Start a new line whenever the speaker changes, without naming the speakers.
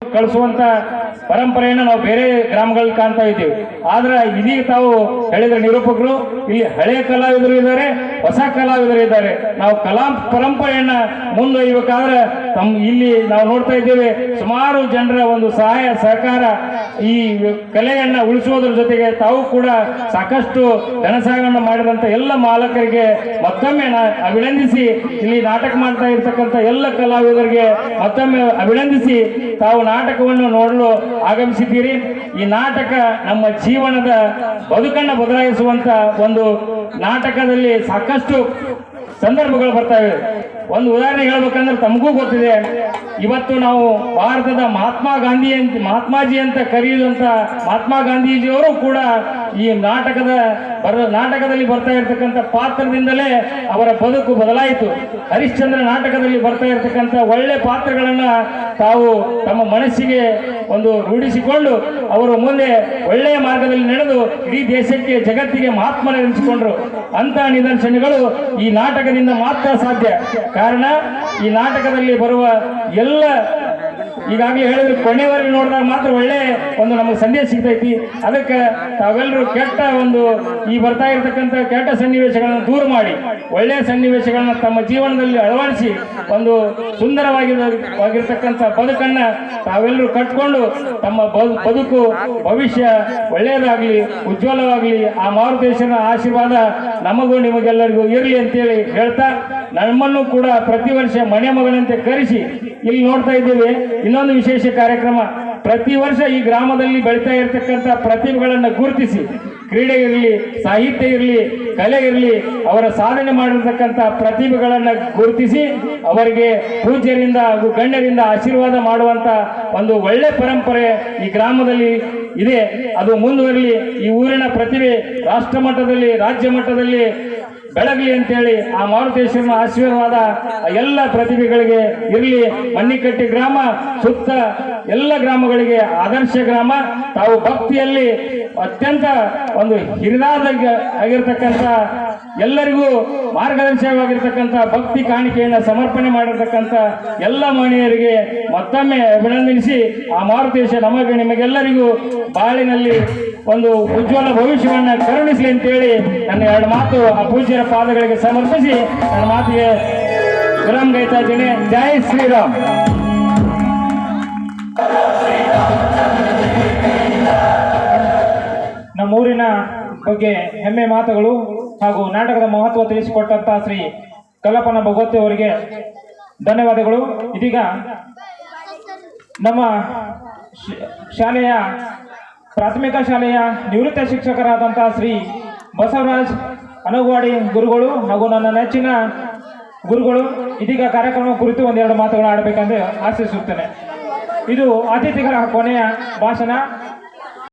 ಕಳಿಸುವಂತ ಪರಂಪರೆಯನ್ನು ನಾವು ಬೇರೆ ಗ್ರಾಮಗಳಲ್ಲಿ ಕಾಣ್ತಾ ಇದ್ದೀವಿ. ಆದ್ರೆ ಇದೀಗ ತಾವು ಹೇಳಿದ ನಿರೂಪಕರು, ಇಲ್ಲಿ ಹಳೆಯ ಕಲಾವಿದರು ಇದ್ದಾರೆ ಹೊಸ ಕಲಾವಿದರು ಇದ್ದಾರೆ ನಾವು ಕಲಾ ಪರಂಪರೆಯನ್ನ ಮುಂದೊಯ್ಯಬೇಕಾದ್ರೆ ತಮ್ಮ ಇಲ್ಲಿ ನಾವು ನೋಡ್ತಾ ಇದ್ದೇವೆ ಸುಮಾರು ಜನರ ಒಂದು ಸಹಾಯ, ಸಹಕಾರ ಈ ಕಲೆಯನ್ನ ಉಳಿಸುವುದರ ಜೊತೆಗೆ ತಾವು ಕೂಡ ಸಾಕಷ್ಟು ಧನಸಹಾಯವನ್ನು ಮಾಡಿದಂತ ಎಲ್ಲ ಮಾಲಕರಿಗೆ ಮತ್ತೊಮ್ಮೆ ಅಭಿನಂದಿಸಿ, ಇಲ್ಲಿ ನಾಟಕ ಮಾಡ್ತಾ ಇರ್ತಕ್ಕಂಥ ಎಲ್ಲ ಕಲಾವಿದರಿಗೆ ಮತ್ತೊಮ್ಮೆ ಅಭಿನಂದಿಸಿ ತಾವು ನಾಟಕವನ್ನು ನೋಡಲು ಆಗಮಿಸಿದ್ದೀರಿ. ಈ ನಾಟಕ ನಮ್ಮ ಜೀವನದ ಬದುಕನ್ನು ಬದಲಾಯಿಸುವಂತ ಒಂದು ನಾಟಕದಲ್ಲಿ ಸಾಕಷ್ಟು ಸಂದರ್ಭಗಳು ಬರ್ತಾವೆ ಒಂದು ಉದಾಹರಣೆ ಹೇಳ್ಬೇಕಂದ್ರೆ ತಮಗೂ ಗೊತ್ತಿದೆ. ಇವತ್ತು ನಾವು ಭಾರತದ ಮಹಾತ್ಮ ಗಾಂಧಿ ಅಂತ, ಮಹಾತ್ಮಾಜಿ ಅಂತ ಕರೆಯುವಂತ ಮಹಾತ್ಮ ಗಾಂಧೀಜಿಯವರು ಕೂಡ ಈ ನಾಟಕದ ಬರ, ನಾಟಕದಲ್ಲಿ ಬರ್ತಾ ಇರತಕ್ಕಂಥ ಪಾತ್ರದಿಂದಲೇ ಅವರ ಬದುಕು ಬದಲಾಯಿತು. ಹರಿಶ್ಚಂದ್ರ ನಾಟಕದಲ್ಲಿ ಬರ್ತಾ ಇರತಕ್ಕಂಥ ಒಳ್ಳೆ ಪಾತ್ರಗಳನ್ನ ತಾವು ತಮ್ಮ ಮನಸ್ಸಿಗೆ ಒಂದು ರೂಢಿಸಿಕೊಂಡು ಅವರು ಮುಂದೆ ಒಳ್ಳೆಯ ಮಾರ್ಗದಲ್ಲಿ ನಡೆದು ಇಡೀ ದೇಶಕ್ಕೆ, ಜಗತ್ತಿಗೆ ಮಹಾತ್ಮನೆನಿಸಿಕೊಂಡ್ರು ಅಂತ ನಿದರ್ಶನಗಳು ಈ ನಾಟಕದಿಂದ ಮಾತ್ರ ಸಾಧ್ಯ. ಕಾರಣ, ಈ ನಾಟಕದಲ್ಲಿ ಬರುವ ಎಲ್ಲ ಈಗಾಗಲೇ ಹೇಳಿದ್ರು ಕೊನೆಯವರೆಗೆ ನೋಡಿದಾಗ ಮಾತ್ರ ಒಳ್ಳೆ ಒಂದು ನಮಗೆ ಸಂದೇಶ ಸಿಗ್ತೈತಿ. ಅದಕ್ಕೆ ತಾವೆಲ್ಲರೂ ಕೆಟ್ಟ ಒಂದು ಈ ಬರ್ತಾ ಇರತಕ್ಕಂಥ ಕೆಟ್ಟ ಸನ್ನಿವೇಶಗಳನ್ನು ದೂರ ಮಾಡಿ. ಒಳ್ಳೆಯ ಸನ್ನಿವೇಶಗಳನ್ನ ತಮ್ಮ ಜೀವನದಲ್ಲಿ ಅಳವಡಿಸಿ, ಒಂದು ಸುಂದರವಾಗಿರ್ತಕ್ಕಂಥ ಬದುಕನ್ನ ತಾವೆಲ್ಲರೂ ಕಟ್ಕೊಂಡು ತಮ್ಮ ಬದು- ಬದುಕು, ಭವಿಷ್ಯ ಒಳ್ಳೆಯದಾಗಲಿ, ಉಜ್ವಲವಾಗಲಿ, ಆ ಮಾರುದೇಶನ ಆಶೀರ್ವಾದ ನಮಗೂ ನಿಮಗೆಲ್ಲರಿಗೂ ಇರಲಿ ಅಂತೇಳಿ ಹೇಳ್ತಾ ನಮ್ಮನ್ನು ಕೂಡ ಪ್ರತಿ ವರ್ಷ ಮನೆ ಮಗನಂತೆ ಕರೆಸಿ ಇಲ್ಲಿ ನೋಡ್ತಾ ಇದ್ದೀವಿ. ಇನ್ನೊಂದು ವಿಶೇಷ ಕಾರ್ಯಕ್ರಮ. ಪ್ರತಿ ವರ್ಷ ಈ ಗ್ರಾಮದಲ್ಲಿ ಬೆಳೀತಾ ಇರತಕ್ಕಂಥ ಪ್ರತಿಭೆಗಳನ್ನು ಗುರುತಿಸಿ ಕ್ರೀಡೆ ಇರಲಿ, ಸಾಹಿತ್ಯ ಇರಲಿ, ಕಲೆ ಇರಲಿ, ಅವರ ಸಾಧನೆ ಮಾಡಿರ್ತಕ್ಕಂಥ ಪ್ರತಿಭೆಗಳನ್ನು ಗುರುತಿಸಿ ಅವರಿಗೆ ಪೂಜ್ಯರಿಂದ ಹಾಗೂ ಗಣ್ಯರಿಂದ ಆಶೀರ್ವಾದ ಮಾಡುವಂತ ಒಂದು ಒಳ್ಳೆ ಪರಂಪರೆ ಈ ಗ್ರಾಮದಲ್ಲಿ ಇದೆ. ಅದು ಮುಂದುವರಲಿ. ಈ ಊರಿನ ಪ್ರತಿಭೆ ರಾಷ್ಟ್ರ ಮಟ್ಟದಲ್ಲಿ ರಾಜ್ಯ ಮಟ್ಟದಲ್ಲಿ ಬೆಳಗಲಿ ಅಂತೇಳಿ ಆ ಮಾರುತೇಶ್ವರನ ಆಶೀರ್ವಾದ ಎಲ್ಲ ಪ್ರತಿಭೆಗಳಿಗೆ ಇರಲಿ. ಮಣ್ಣಿಕಟ್ಟಿ ಗ್ರಾಮ, ಸುತ್ತ ಎಲ್ಲ ಗ್ರಾಮಗಳಿಗೆ ಆದರ್ಶ ಗ್ರಾಮ. ತಾವು ಭಕ್ತಿಯಲ್ಲಿ ಅತ್ಯಂತ ಒಂದು ಹಿರಿದಾದ ಆಗಿರ್ತಕ್ಕಂಥ ಎಲ್ಲರಿಗೂ ಮಾರ್ಗದರ್ಶಕವಾಗಿರ್ತಕ್ಕಂಥ ಭಕ್ತಿ ಕಾಣಿಕೆಯನ್ನು ಸಮರ್ಪಣೆ ಮಾಡಿರ್ತಕ್ಕಂಥ ಎಲ್ಲ ಮಹಿಳೆಯರಿಗೆ ಮತ್ತೊಮ್ಮೆ ಅಭಿನಂದಿಸಿ ಆ ಮಾರುತೇಶ ನಮಗೆ ನಿಮಗೆಲ್ಲರಿಗೂ ಬಾಳಿನಲ್ಲಿ ಒಂದು ಉಜ್ವಲ ಭವಿಷ್ಯವನ್ನು ಕರುಣಿಸಲಿ ಅಂತೇಳಿ ನನ್ನ ಎರಡು ಮಾತು ಆ ಪೂಜ್ಯರ ಪಾದಗಳಿಗೆ ಸಮರ್ಪಿಸಿ ನನ್ನ ಮಾತಿಗೆ ವಿರಾಮ ಗೈತಾ ಇದ್ದೀನಿ ಜೈ ಶ್ರೀರಾಮ್.
ನಮ್ಮೂರಿನ ಬಗ್ಗೆ ಹೆಮ್ಮೆ ಮಾತುಗಳು ಹಾಗೂ ನಾಟಕದ ಮಹತ್ವ ತಿಳಿಸಿಕೊಟ್ಟಂತ ಶ್ರೀ ಕಲ್ಲಪ್ಪನ ಭಗವತಿ ಅವರಿಗೆ ಧನ್ಯವಾದಗಳು. ಇದೀಗ ನಮ್ಮ ಶಾಲೆಯ ಪ್ರಾಥಮಿಕ ಶಾಲೆಯ ನಿವೃತ್ತ ಶಿಕ್ಷಕರಾದಂತಹ ಶ್ರೀ ಬಸವರಾಜ್ ಅನಗವಾಡಿ ಗುರುಗಳು ಹಾಗೂ ನನ್ನ ನೆಚ್ಚಿನ ಗುರುಗಳು ಇದೀಗ ಕಾರ್ಯಕ್ರಮ ಕುರಿತು ಒಂದೆರಡು ಮಾತುಗಳು ಆಡಬೇಕೆಂದು ಆಶಿಸುತ್ತೇನೆ. ಇದು ಅತಿಥಿಗಳ ಕೊನೆಯ ಭಾಷಣ.